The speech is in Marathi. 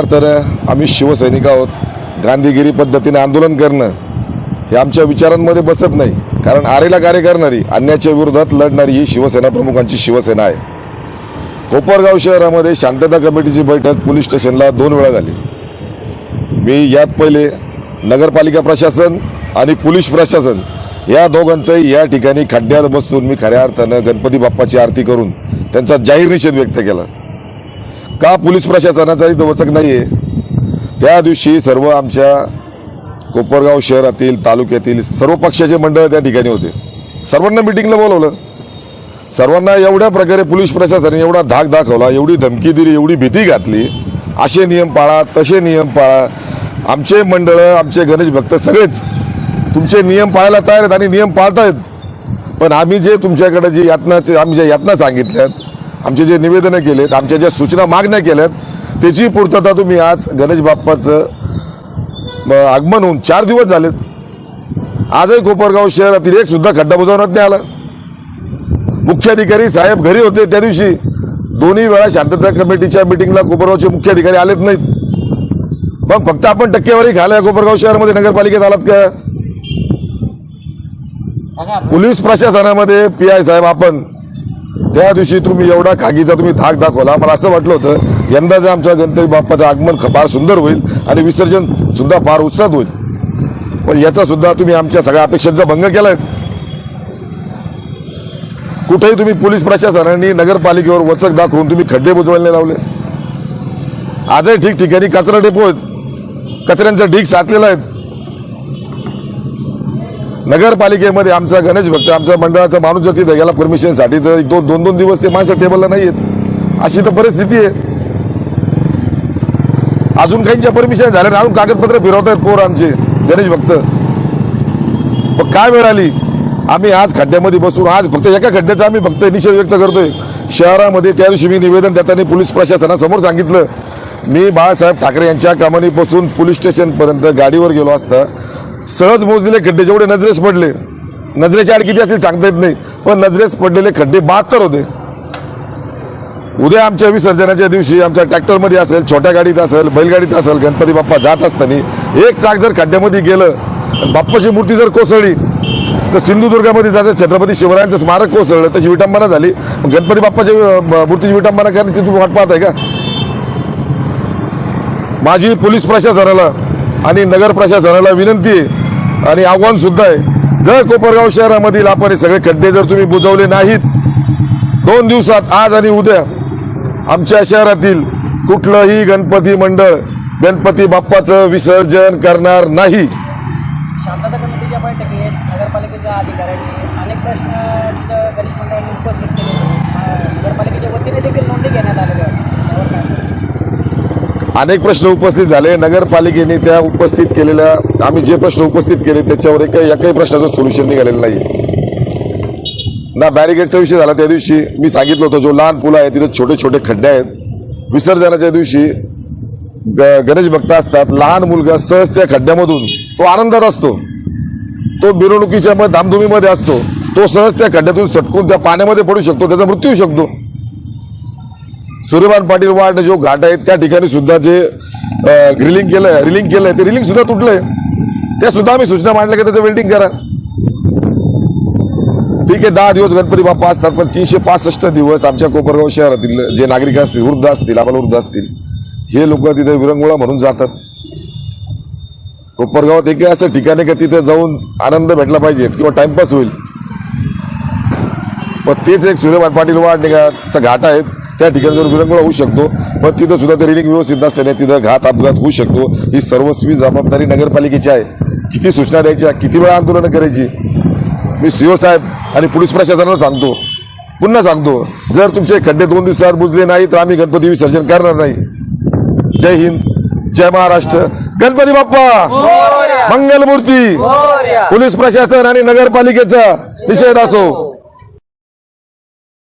अर्थानं आम्ही शिवसैनिक आहोत. गांधीगिरी पद्धतीने आंदोलन करणं हे आमच्या विचारांमध्ये बसत नाही. कारण आरेला कार्य करणारी अन्याच्या विरोधात लढणारी ही शिवसेना प्रमुखांची शिवसेना आहे. कोपरगाव शहरामध्ये शांतता कमिटीची बैठक पोलीस स्टेशनला दोन वेळा झाली. मी यात पहिले नगरपालिका प्रशासन आणि पोलीस प्रशासन या दोघांचंही या ठिकाणी खड्ड्यात बसून मी खऱ्या अर्थानं गणपती बाप्पाची आरती करून त्यांचा जाहीर निषेध व्यक्त केला. का पोलीस प्रशासनाचाही दवचक वचक नाही आहे त्या दिवशी सर्व आमच्या कोपरगाव शहरातील तालुक्यातील सर्व पक्षाचे मंडळ त्या ठिकाणी होते. सर्वांना मिटिंगला बोलवलं. सर्वांना एवढ्या प्रकारे पोलीस प्रशासनाने एवढा धाक दाखवला एवढी धमकी दिली एवढी भीती घातली. असे नियम पाळा तसे नियम पाळा. आमचे मंडळ आमचे गणेश भक्त सगळेच तुमचे नियम पाळायला तयार आहेत आणि नियम पाळतायत. पण आम्ही जे तुमच्याकडे जे यातनाचे आम्ही ज्या यातना सांगितल्यात आमचे जे निवेदनं केलेत आमच्या ज्या सूचना मागण्या केल्यात त्याची पूर्तता तुम्ही आज गणेश बाप्पाचं आगमन होऊन चार दिवस झालेत. आजही कोपरगाव शहरातील एक सुद्धा खड्डा बुजवण्यात नाही आला. मुख्याधिकारी साहेब घरी होते त्या दिवशी. दोन्ही वेळा शांतता कमिटीच्या मिटिंगला कोपरगावचे मुख्याधिकारी आलेत नाहीत. मग फक्त आपण टक्केवारी खाल्या कोपरगाव शहरामध्ये नगरपालिकेत आलात का? पोलीस प्रशासनामध्ये पी आय साहेब आपण त्या दिवशी तुम्ही एवढा खागीचा तुम्ही धाक दाखवला. मला असं वाटलं होतं यंदाचं आमच्या गणपती बाप्पाचं आगमन फार सुंदर होईल आणि विसर्जन सुद्धा फार उत्साहात होईल. पण याचा सुद्धा तुम्ही आमच्या सगळ्या अपेक्षांचा भंग केलाय. कुठेही तुम्ही पोलीस प्रशासनाने नगरपालिकेवर वचक दाखवून तुम्ही खड्डे बुजवायला लावले. आजही ठिकठिकाणी कचरा डेपो आहेत. कचऱ्यांचा ढीक साचलेला आहेत. नगरपालिकेमध्ये आमचा गणेश भक्त आमचा मंडळाचा माणूस जर तिथे गेला परमिशनसाठी तर एक दोन दोन दिवस ते माणसं टेबलला नाही येत. अशी तर परिस्थिती आहे. अजून काहींच्या परमिशन झाल्या अजून कागदपत्र फिरवत आहेत पोर आमचे गणेश भक्त. मग काय वेळ आली? आम्ही आज खड्ड्यामध्ये बसून आज फक्त एका खड्ड्याचा आम्ही फक्त निषेध व्यक्त करतोय. शहरामध्ये त्या दिवशी मी निवेदन देताना पोलीस प्रशासनासमोर सांगितलं. मी बाळासाहेब ठाकरे यांच्या कमानीपासून पोलीस स्टेशनपर्यंत गाडीवर गेलो असता. सहज मोजलेले खड्डे जेवढे नजरेस पडले नजरेच्या आड किती असतील सांगता येत नाही पण नजरेस पडलेले खड्डे बहात्तर होते. उद्या आमच्या विसर्जनाच्या दिवशी आमच्या ट्रॅक्टरमध्ये असेल छोट्या गाडीत असेल बैलगाडीत असेल गणपती बाप्पा जात असताना एक चाक जर खड्ड्यामध्ये गेलं बाप्पाची मूर्ती जर कोसळली तर सिंधुदुर्गामध्ये जसं छत्रपती शिवरायांचं स्मारक कोसळलं तशी विटंबना झाली. गणपती बाप्पाच्या मूर्तीची विटंबना करण्याची तुम्ही वाट पाहत आहे का? माझी पोलीस प्रशासनाला आणि नगर प्रशासनाला विनंती आहे आणि आव्हान सुद्धा आहे. जर कोपरगाव शहरामधील आपण हे सगळे खड्डे जर तुम्ही बुजवले नाहीत दोन दिवसात आज आणि उद्या आमच्या शहरातील कुठलंही गणपती मंडळ गणपती बाप्पाचं विसर्जन करणार नाही. शांतता कमिटीच्या बैठकीत नगरपालिकेच्या अधिकाऱ्यांनी अनेक प्रश्न गणेश मंडळांनी उपस्थित केले. नगरपालिकेच्या वतीने देखील नोंदी घेण्यात आलेल्या अनेक प्रश्न उपस्थित झाले. नगरपालिकेने त्या उपस्थित केलेल्या आम्ही जे प्रश्न उपस्थित केले त्याच्यावर एकही एकही प्रश्नाचं सोल्युशन निघालेलं नाही ना बॅरिकेडचा विषय झाला त्या दिवशी. मी सांगितलं होतं जो लहान पुल आहे तिथे छोटे छोटे खड्डे आहेत. विसर्जनाच्या दिवशी ग- गणेश भक्त असतात. लहान मुलगा सहज त्या खड्ड्यामधून तो आनंदात असतो. तो मिरवणुकीच्या धामधुमीमध्ये असतो. तो सहज त्या खड्ड्यातून सटकून त्या पाण्यामध्ये पडू शकतो. त्याचा मृत्यू शकतो. सूर्यमान पाटील वार्ड जो घाट आहे त्या ठिकाणी सुद्धा जे ग्रिलिंग केलंय रिलिंग केलंय ते रिलिंग सुद्धा तुटलंय. त्या सुद्धा आम्ही सूचना मांडल्या की त्याचं वेल्डिंग करा. ठीक आहे दहा दिवस गणपती बाप्पा असतात पण तीनशे पासष्ट दिवस आमच्या कोपरगाव शहरातील जे नागरिक असतील वृद्ध असतील आपण वृद्ध असतील हे लोक तिथे विरंगुळा म्हणून जातात. कोपरगावात एक असं ठिकाण आहे का तिथे जाऊन आनंद भेटला पाहिजे किंवा टाइमपास होईल. पण तेच एक सूर्यमान पाटील वाट निघाचा घाट आहेत त्या ठिकाणी जर विरंगुळा होऊ शकतो पण तिथं सुद्धा ते रिलिंग व्यवस्थित नसल्याने तिथं घात अपघात होऊ शकतो. ही सर्वस्वी जबाबदारी नगरपालिकेची आहे. किती सूचना द्यायच्या किती वेळा आंदोलनं करायची? मी सीओ साहेब आणि पोलीस प्रशासनाला सांगतो. पुन्हा सांगतो जर तुमचे खड्डे दोन दिवसात बुजले नाही तर आम्ही गणपती विसर्जन करणार नाही. जय हिंद जय महाराष्ट्र. गणपती बाप्पा! मंगलमूर्ती! पोलीस प्रशासन आणि नगरपालिकेचा निषेध असो.